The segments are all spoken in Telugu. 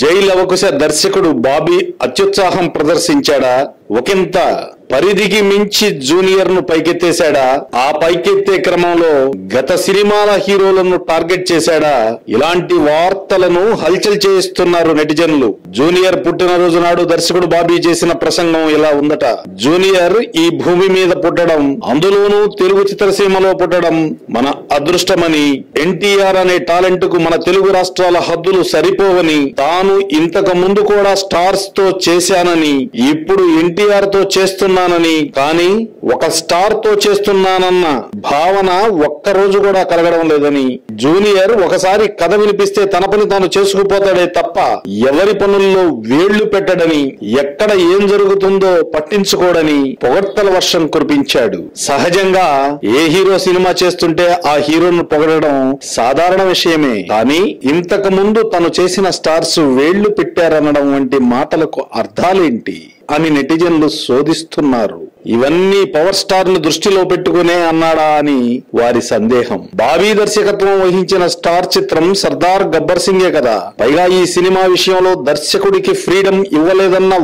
జై లవకుశ దర్శకుడు బాబీ అత్యుత్సాహం ప్రదర్శించాడా? ఒకంత పరిధికి మించి జూనియర్ను పైకెత్తేశాడా? ఆ పైకెత్తే క్రమంలో గత సినిమాల హీరోలను టార్గెట్ చేశాడా? ఇలాంటి వార్తలను హల్చల్ చేయిస్తున్నారు నెటిజన్లు. జూనియర్ పుట్టినరోజు నాడు దర్శకుడు బాబీ చేసిన ప్రసంగం ఇలా ఉందట. జూనియర్ ఈ భూమి మీద పుట్టడం అందులోనూ తెలుగు చిత్రసీమలో పుట్టడం మన అదృష్టమని ఎన్టీఆర్ అనే టాలెంట్కు మన తెలుగు రాష్ట్రాల హద్దులు సరిపోవని తాను ఇంతకు ముందు కూడా స్టార్స్తో చేశానని ఇప్పుడు ఎన్టీఆర్తో చేస్తున్నానని కానీ ఒక స్టార్తో చేస్తున్నానన్న భావన ఒక్క రోజు కూడా కలగడం లేదని జూనియర్ ఒకసారి కథ వినిపిస్తే తన పని తాను చేసుకుపోతాడే తప్ప ఎవరి పనుల్లో వేళ్ళు పెట్టడని ఎక్కడ ఏం జరుగుతుందో పట్టించుకోడని పొగడ్తల వర్షం కురిపించాడు. సహజంగా ఏ హీరో సినిమా చేస్తుంటే ఆ హీరోను పొగడడం సాధారణ విషయమే. కానీ ఇంతకు ముందు తను చేసిన స్టార్స్ వేళ్ళు పెట్టారనడం వంటి మాటలకు అర్థాలేంటి? అని నెటిజన్లు శోధిస్తున్నారు. ఇవన్నీ పవర్ స్టార్ను దృష్టిలో పెట్టుకునే అన్నాడా అని వారి సందేహం. బాబీ దర్శకత్వం వహించిన స్టార్ చిత్రం సర్దార్ గబ్బర్ సింగే కదా. పైగా ఈ సినిమా విషయంలో దర్శకుడికి ఫ్రీడమ్ ఇవ్వలేదన్న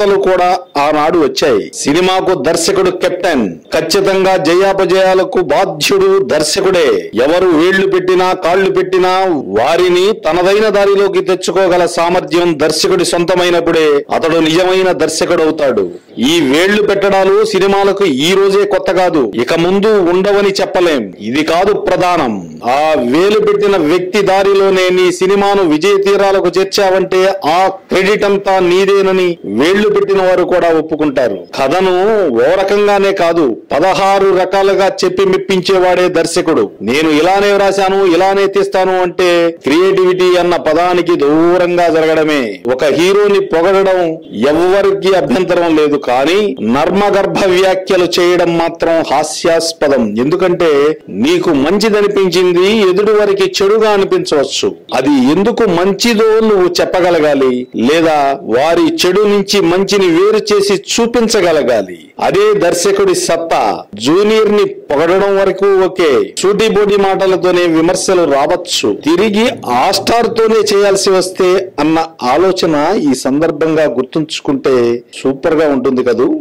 వార్తలు కూడా ఆనాడు వచ్చాయి. సినిమాకు దర్శకుడు కెప్టెన్ ఖచ్చితంగా జయాపజయాలకు బాధ్యుడు దర్శకుడే. ఎవరు వేళ్ళు పెట్టినా కాళ్ళు పెట్టినా వారిని తనదైన దారిలోకి తెచ్చుకోగల సామర్థ్యం దర్శకుడి సొంతమైనప్పుడే అతడు నిజమైన దర్శకుడు అవుతాడు ఈ వేళ్ళు పెట్టడాలు సినిమాలకు ఈ రోజే కొత్త కాదు. ఇక ముందు ఉండవని చెప్పలేం. ఇది కాదు ప్రధానం. ఆ వేలు పెట్టిన వ్యక్తి దారిలోనే నీ సినిమాను విజయ తీరాలకు చేర్చావంటే ఆ క్రెడిట్ అంతా నీదేనని వేళ్ళు పెట్టిన వారు కూడా ఒప్పుకుంటారు. కథను ఓ రకంగానే కాదు పదహారు రకాలుగా చెప్పి మెప్పించేవాడే దర్శకుడు. నేను ఇలానే రాశాను ఇలానే తీస్తాను అంటే క్రియేటివిటీ అన్న పదానికి దూరంగా జరగడమే. ఒక హీరోని పొగడడం ఎవ్వరికి అభ్యంతరం లేదు కానీ నర్మగర్భ వ్యాఖ్యలు చేయడం మాత్రం హాస్యాస్పదం. ఎందుకంటే నీకు మంచిదనిపించింది ఎదుటి వారికి చెడుగా అనిపించవచ్చు. అది ఎందుకు మంచిదో నువ్వు చెప్పగలగాలి లేదా వారి చెడు నుంచి మంచిని వేరు చేసి చూపించగలగాలి. అదే దర్శకుడి సత్తా జూనియర్ని పొగడడం వరకు ఓకే సూటిబోటి మాటలతోనే విమర్శలు రావచ్చు. తిరిగి ఆ స్టార్ తోనే చేయాల్సి వస్తే అన్న ఆలోచన ఈ సందర్భంగా గుర్తుంచుకుంటే సూపర్గా ఉంటుంది కదూ?